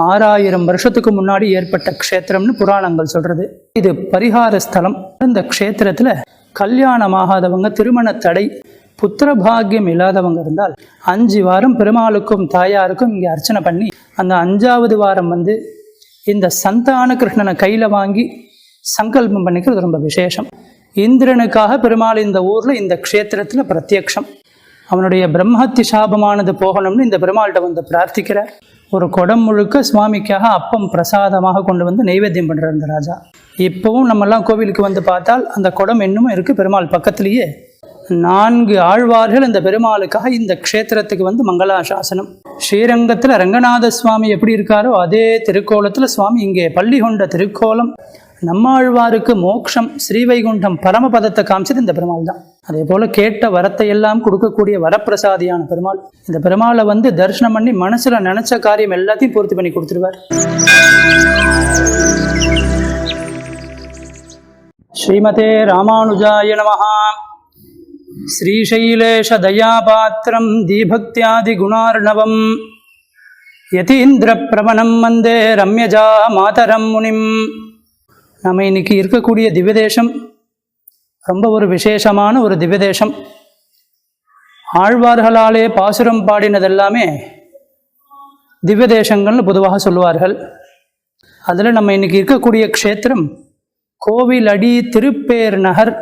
ஆறாயிரம் வருஷத்துக்கு முன்னாடி ஏற்பட்ட க்ஷேத்திரம்னு புராணங்கள் சொல்றது. இது பரிகார ஸ்தலம். இந்த க்ஷேத்திரத்தில் கல்யாணமாகாதவங்க திருமண தடை புத்திர பாகியம் இல்லாதவங்க இருந்தால் அஞ்சு வாரம் பெருமாளுக்கும் தாயாருக்கும் இங்கே அர்ச்சனை பண்ணி அந்த அஞ்சாவது வாரம் வந்து இந்த சந்தான கிருஷ்ணனை கையில் வாங்கி சங்கல்பம் பண்ணிக்கிறது ரொம்ப விசேஷம். இந்திரனுக்காக பெருமாள் இந்த ஊரில் இந்த க்ஷேத்திரத்தில் பிரத்யக்ஷம். அவனுடைய பிரம்மத்தி சாபமானது போகணும்னு இந்த பெருமாள்கிட்ட வந்து பிரார்த்திக்கிறார். ஒரு குடம் முழுக்க சுவாமிக்காக அப்பம் பிரசாதமாக கொண்டு வந்து நைவேத்தியம் பண்ணுறார் இந்த ராஜா. இப்போவும் நம்மெல்லாம் கோவிலுக்கு வந்து பார்த்தால் அந்த குடம் இன்னமும் இருக்குது பெருமாள் பக்கத்திலேயே. நான்கு ஆழ்வார்கள் இந்த பெருமாளுக்காக இந்த க்ஷேத்திரத்துக்கு வந்து மங்களாசாசனம். ஸ்ரீரங்கத்தில் ரங்கநாத சுவாமி எப்படி இருக்காரோ அதே திருக்கோலத்தில் சுவாமி இங்கே பள்ளி கொண்ட திருக்கோலம். நம்மாழ்வாருக்கு மோட்சம் ஸ்ரீவைகுண்டம் பரமபதத்தை காமிச்சது இந்த பெருமாள் தான். அதே போல கேட்ட வரத்தை எல்லாம் கொடுக்கக்கூடிய வரப்பிரசாதியான பெருமாள். இந்த பெருமாளை வந்து தரிசனம் பண்ணி மனசுல நினைச்ச காரியம் எல்லாத்தையும் பூர்த்தி பண்ணி கொடுத்துருவார். ஸ்ரீமதே ராமானுஜாய நமஹா. ஸ்ரீசைலேஷ தயாபாத்திரம் தீபக்தியாதி குணார்ணவம். யதீந்திர பிரமணம் வந்தே ரம்யஜா மாதரம் முனிம். நம்ம இன்னைக்கு இருக்கக்கூடிய திவ்யதேசம் ரொம்ப ஒரு விசேஷமான ஒரு திவ்யதேசம். ஆழ்வார்களாலே பாசுரம் பாடினதெல்லாமே திவ்யதேசங்கள்னு பொதுவாக சொல்லுவார்கள். அதில் நம்ம இன்னைக்கு இருக்கக்கூடிய க்ஷேத்திரம் கோவிலடி திருப்பேர் நகர்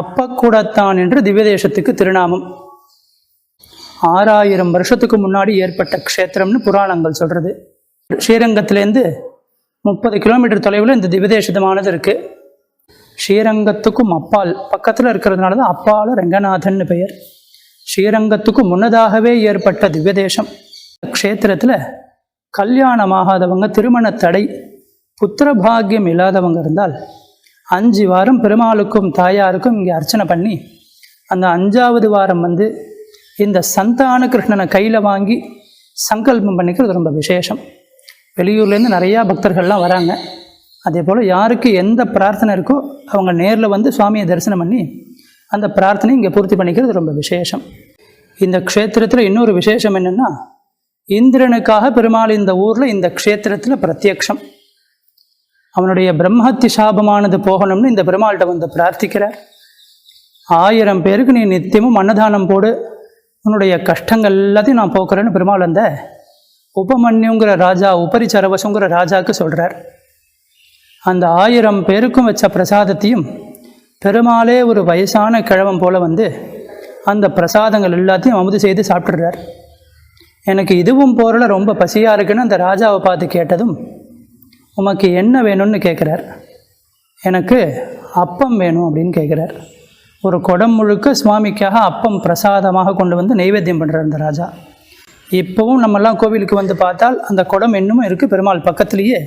அப்பக்கூடத்தான் என்று திவ்யதேசத்துக்கு திருநாமம். ஆறாயிரம் வருஷத்துக்கு முன்னாடி ஏற்பட்ட க்ஷேத்திரம்னு புராணங்கள் சொல்கிறது ஸ்ரீரங்கத்திலேருந்து முப்பது கிலோமீட்டர் தொலைவில் இந்த திவ்யதேசமானது இருக்குது ஸ்ரீரங்கத்துக்கும் அப்பால் பக்கத்தில் இருக்கிறதுனால தான் அப்பால ரங்கநாதன் பெயர். ஸ்ரீரங்கத்துக்கும் முன்னதாகவே ஏற்பட்ட திவ்யதேசம் க்ஷேத்திரத்தில் கல்யாணமாகாதவங்க திருமண தடை புத்திரபாகியம் இல்லாதவங்க இருந்தால் அஞ்சு வாரம் பெருமாளுக்கும் தாயாருக்கும் இங்கே அர்ச்சனை பண்ணி அந்த அஞ்சாவது வாரம் வந்து இந்த சந்தான கிருஷ்ணனை கையில் வாங்கி சங்கல்பம் பண்ணிக்கிறது ரொம்ப விசேஷம். வெளியூர்லேருந்து நிறையா பக்தர்கள்லாம் வராங்க. அதே போல் யாருக்கு எந்த பிரார்த்தனை இருக்கோ அவங்க நேரில் வந்து சுவாமியை தரிசனம் பண்ணி அந்த பிரார்த்தனை இங்கே பூர்த்தி பண்ணிக்கிறது ரொம்ப விசேஷம். இந்த க்ஷேத்திரத்தில் இன்னொரு விசேஷம் என்னென்னா இந்திரனுக்காக பெருமாள் இந்த ஊரில் இந்த க்ஷேத்திரத்தில் பிரத்யக்ஷம். அவனுடைய பிரம்மத்தி சாபமானது போகணும்னு இந்த பெருமாள்கிட்ட வந்து பிரார்த்திக்கிறார். ஆயிரம் பேருக்கு நீ நித்தியமும் அன்னதானம் போடு உன்னுடைய கஷ்டங்கள் எல்லாத்தையும் நான் போக்குறேன்னு பெருமாள் அந்த உபமன்யுங்கிற ராஜா உபரிச்சரவசுங்கிற ராஜாவுக்கு சொல்கிறார் அந்த ஆயிரம் பேருக்கும் வச்ச பிரசாதத்தையும் பெருமாளே ஒரு வயசான கிழவன் போல் வந்து அந்த பிரசாதங்கள் எல்லாத்தையும் அமுது செய்து சாப்பிட்றார் எனக்கு இதுவும் போரில் ரொம்ப பசியாக இருக்குன்னு அந்த ராஜாவை பார்த்து கேட்டதும் உமக்கு என்ன வேணும்னு கேட்குறார் எனக்கு அப்பம் வேணும் அப்படின்னு கேட்குறார் ஒரு குடம் முழுக்க சுவாமிக்காக அப்பம் பிரசாதமாக கொண்டு வந்து நைவேத்தியம் பண்ணுறார் அந்த ராஜா. இப்போவும் நம்மெல்லாம் கோவிலுக்கு வந்து பார்த்தால் அந்த குடம் இன்னமும் இருக்குது பெருமாள் பக்கத்துலேயே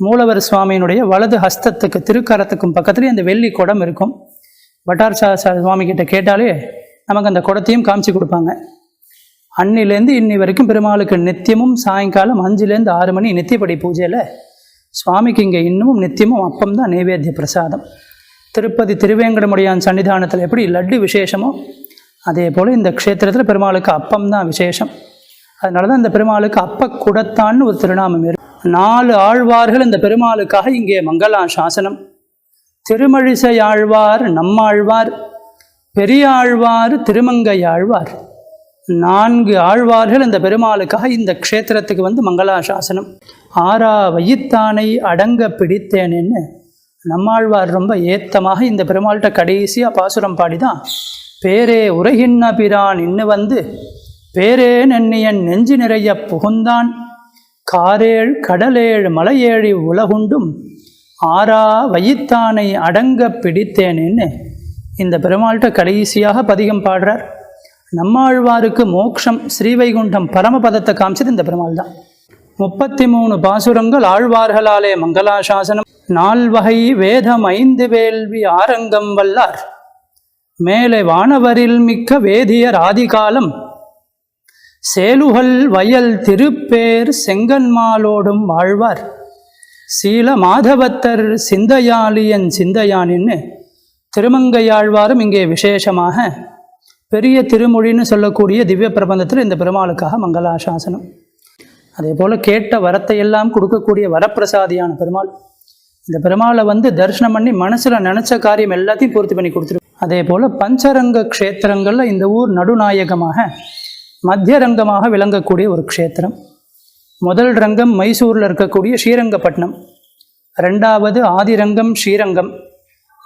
மூலவர் சுவாமியினுடைய வலது ஹஸ்தத்துக்கு திருக்கரத்துக்கும் பக்கத்துலேயே அந்த வெள்ளி குடம் இருக்கும். பட்டார்சா சுவாமி கிட்ட கேட்டாலே நமக்கு அந்த குடத்தையும் காமிச்சு கொடுப்பாங்க. அன்னிலேருந்து இன்னி வரைக்கும் பெருமாளுக்கு நித்தியமும் சாயங்காலம் அஞ்சுலேருந்து ஆறு மணி நித்தியப்படி பூஜையில் சுவாமிக்கு இங்கே இன்னமும் நித்தியமும் அப்பம் தான் நைவேத்திய பிரசாதம். திருப்பதி திருவேங்கடமுடியான் சன்னிதானத்தில் எப்படி லட்டு விசேஷமோ அதே போல் இந்த க்ஷேத்திரத்தில் பெருமாளுக்கு அப்பம் தான் விசேஷம். அதனால தான் இந்த பெருமாளுக்கு அப்ப குடத்தான்னு ஒரு திருநாமம் இருக்கு நாலு ஆழ்வார்கள் இந்த பெருமாளுக்காக இங்கே மங்களா சாசனம் திருமழிசை ஆழ்வார் நம்மாழ்வார் பெரியாழ்வார் திருமங்கை ஆழ்வார். நான்கு ஆழ்வார்கள் இந்த பெருமாளுக்காக இந்த க்ஷேத்திரத்துக்கு வந்து மங்களாசாசனம். ஆறா வையித்தானை அடங்க பிடித்தேனேன்னு. நம்மாழ்வார் ரொம்ப ஏத்தமாக இந்த பெருமாள்கிட்ட கடைசியாக பாசுரம் பாடிதான் பேரே உரைகின்ன பிரான் இன்னு வந்து பேரே நென்னியன் நெஞ்சு நிறைய புகுந்தான். காரேழ் கடலேழ் மலையேழி உலகுண்டும் ஆறா வையித்தானை அடங்க பிடித்தேனேன்னு இந்த பெருமாள்கிட்ட கடைசியாக பதிகம் பாடுறார். நம்மாழ்வாருக்கு மோக்ஷம் ஸ்ரீவைகுண்டம் பரமபதத்தை காமிச்சது இந்த பெருமாள் தான் முப்பத்தி மூணு பாசுரங்கள் ஆழ்வார்களாலே மங்களாசாசனம். நால்வகை வேதம் ஐந்து வேள்வி ஆரங்கம் வல்லார். மேலே வானவரில் மிக்க வேதியர் ஆதிகாலம். சேலுகல் வயல் திருப்பேர் செங்கன்மாலோடும் வாழ்வார். சீல மாதவத்தர் சிந்தையாளியன் சிந்தையானின்னு திருமங்கையாழ்வாரும் இங்கே விசேஷமாக பெரிய திருமொழின்னு சொல்லக்கூடிய திவ்ய பிரபந்தத்தில் இந்த பெருமாளுக்காக மங்களாசாசனம். அதே போல் கேட்ட வரத்தை எல்லாம் கொடுக்கக்கூடிய வரப்பிரசாதியான பெருமாள். இந்த பெருமாளை வந்து தரிசனம் பண்ணி மனசில் நினச்ச காரியம் எல்லாத்தையும் பூர்த்தி பண்ணி கொடுத்துரு. அதே போல் பஞ்சரங்க க்ஷேத்திரங்களில் இந்த ஊர் நடுநாயகமாக மத்திய ரங்கமாக விளங்கக்கூடிய ஒரு க்ஷேத்திரம். முதல் ரங்கம் மைசூரில் இருக்கக்கூடிய ஸ்ரீரங்கப்பட்டினம். ரெண்டாவது ஆதிரங்கம் ஸ்ரீரங்கம்.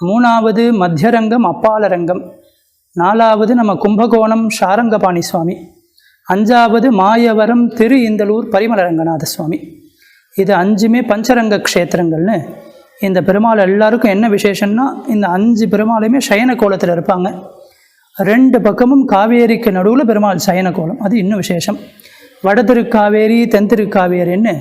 மூணாவது மத்தியரங்கம் அப்பாலரங்கம் நாலாவது நம்ம கும்பகோணம் ஷாரங்கபாணி சுவாமி. அஞ்சாவது மாயவரம் திரு இந்தலூர் பரிமலரங்கநாத சுவாமி. இது அஞ்சுமே பஞ்சரங்க க்ஷேத்திரங்கள்னு இந்த பெருமாள் எல்லாருக்கும் என்ன விசேஷம்னா இந்த அஞ்சு பெருமாளையுமே சயன கோலத்தில் இருப்பாங்க. ரெண்டு பக்கமும் காவேரிக்கு நடுவில் பெருமாள் சயன கோலம் அது இன்னும் விசேஷம். வடதிருக்காவேரி தென்திருக்காவேரின்னு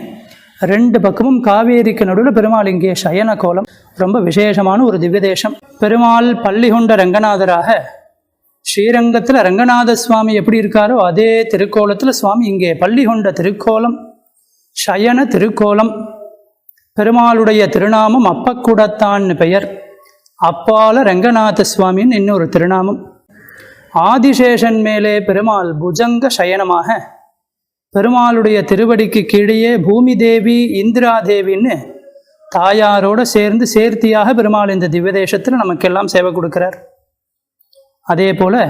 ரெண்டு பக்கமும் காவேரிக்கு நடுவில் பெருமாள் இங்கே சயன கோலம் ரொம்ப விசேஷமான ஒரு திவ்யதேசம். பெருமாள் பள்ளி கொண்ட ரங்கநாதராக ஸ்ரீரங்கத்தில் ரங்கநாத சுவாமி எப்படி இருக்காரோ அதே திருக்கோலத்தில் சுவாமி இங்கே பள்ளி கொண்ட திருக்கோலம் சயன திருக்கோலம். பெருமாளுடைய திருநாமம் அப்பக்குடத்தான்னு பெயர். அப்பால ரங்கநாத சுவாமின்னு இன்னொரு திருநாமம். ஆதிசேஷன் மேலே பெருமாள் புஜங்க சயனமாக பெருமாளுடைய திருவடிக்கு கீழேயே பூமி தேவி இந்திரா தேவின்னு தாயாரோடு சேர்ந்து சேர்த்தியாக பெருமாள் இந்த திவ்யதேசத்தில் நமக்கெல்லாம் சேவை கொடுக்கிறார். அதே போல்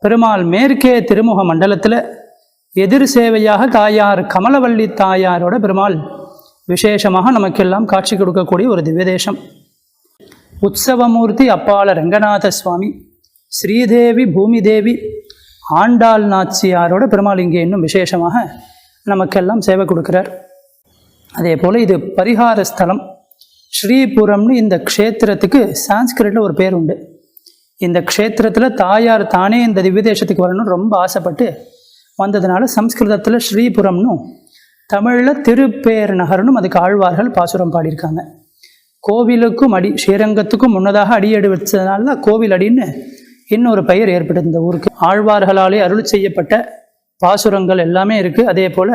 பெருமாள் மேற்கே திருமுக மண்டலத்தில் எதிர் சேவையாக தாயார் கமலவள்ளி தாயாரோட பெருமாள் விசேஷமாக நமக்கெல்லாம் காட்சி கொடுக்கக்கூடிய ஒரு திவ்யதேசம். உற்சவமூர்த்தி அப்பால ரங்கநாத சுவாமி. ஸ்ரீதேவி பூமிதேவி ஆண்டாள் நாச்சியாரோட பெருமாள் இங்கே இன்னும் விசேஷமாக நமக்கெல்லாம் சேவை கொடுக்கிறார். அதே போல் இது பரிகார ஸ்தலம். ஸ்ரீபுரம்னு இந்த க்ஷேத்திரத்துக்கு சான்ஸ்கிரிட்டில் ஒரு பேர் உண்டு. இந்த க்ஷேத்திரத்தில் தாயார் தானே இந்த திவ்யதேசத்துக்கு வரணும்னு ரொம்ப ஆசைப்பட்டு வந்ததுனால சம்ஸ்கிருதத்தில் ஸ்ரீபுரம்னு தமிழில் திருப்பேர் நகர்னும் அதுக்கு ஆழ்வார்கள் பாசுரம் பாடியிருக்காங்க. கோவிலுக்கும் அடி ஸ்ரீரங்கத்துக்கும் முன்னதாக அடியெடு வச்சதுனால கோவில் அடின்னு இன்னொரு பெயர் ஏற்பட்டது. இந்த ஊருக்கு ஆழ்வார்களாலே அருள் செய்யப்பட்ட பாசுரங்கள் எல்லாமே இருக்குது அதே போல்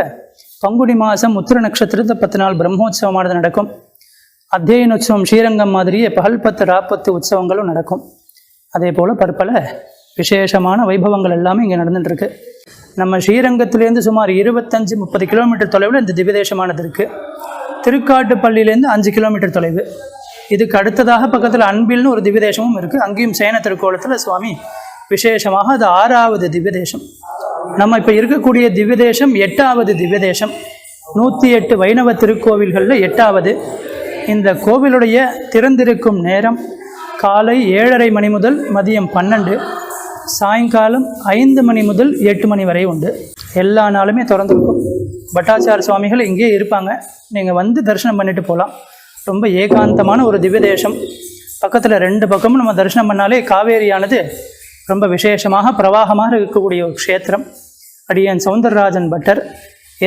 பங்குனி மாதம் உத்திர நட்சத்திரத்தை பத்து நாள் பிரம்மோற்சவமானது நடக்கும். அத்தியன உற்சவம் ஸ்ரீரங்கம் மாதிரியே பகல் பத்து ராப்பத்து உற்சவங்களும் நடக்கும். அதே போல் பற்பல விசேஷமான வைபவங்கள் எல்லாமே இங்கே நடந்துட்டுருக்கு. நம்ம ஸ்ரீரங்கத்திலேருந்து சுமார் இருபத்தஞ்சு முப்பது கிலோமீட்டர் தொலைவில் இந்த திவ்யதேசமானது இருக்குது திருக்காட்டுப்பள்ளியிலேருந்து அஞ்சு கிலோமீட்டர் தொலைவு. இதுக்கு அடுத்ததாக பக்கத்தில் அன்பில்னு ஒரு திவ்யதேசமும் இருக்குது அங்கேயும் சேன திருக்கோலத்தில் சுவாமி விசேஷமாக அது ஆறாவது திவ்யதேசம். நம்ம இப்போ இருக்கக்கூடிய திவ்யதேசம் எட்டாவது திவ்யதேசம். நூற்றி எட்டு வைணவ திருக்கோவில்களில் எட்டாவது. இந்த கோவிலுடைய திறந்திருக்கும் நேரம் காலை ஏழரை மணி முதல் மதியம் பன்னெண்டு. சாயங்காலம் ஐந்து மணி முதல் எட்டு மணி வரை உண்டு. எல்லா நாளுமே திறந்துருக்கும். பட்டாச்சார சுவாமிகள் இங்கேயே இருப்பாங்க. நீங்கள் வந்து தரிசனம் பண்ணிட்டு போகலாம் ரொம்ப ஏகாந்தமான ஒரு திவ்ய தேசம் பக்கத்தில் ரெண்டு பக்கமும் நம்ம தரிசனம் பண்ணாலே காவேரியானது ரொம்ப விசேஷமாக பிரவாகமாக இருக்கக்கூடிய ஒரு க்ஷேத்திரம். அடியன் சவுந்தரராஜன் பட்டர்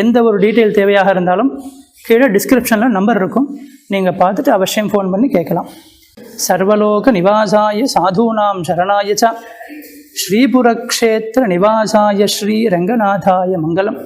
எந்த ஒரு டீட்டெயில் தேவையாக இருந்தாலும் கீழே டிஸ்கிரிப்ஷனில் நம்பர் இருக்கும். நீங்கள் பார்த்துட்டு அவசியம் ஃபோன் பண்ணி கேட்கலாம். சர்வலோக நிவாசாய சாதூனாம் சரணாய ச. ஸ்ரீபுரக்ஷேத்திர நிவாசாய ஸ்ரீ ரங்கநாதாய மங்களம்.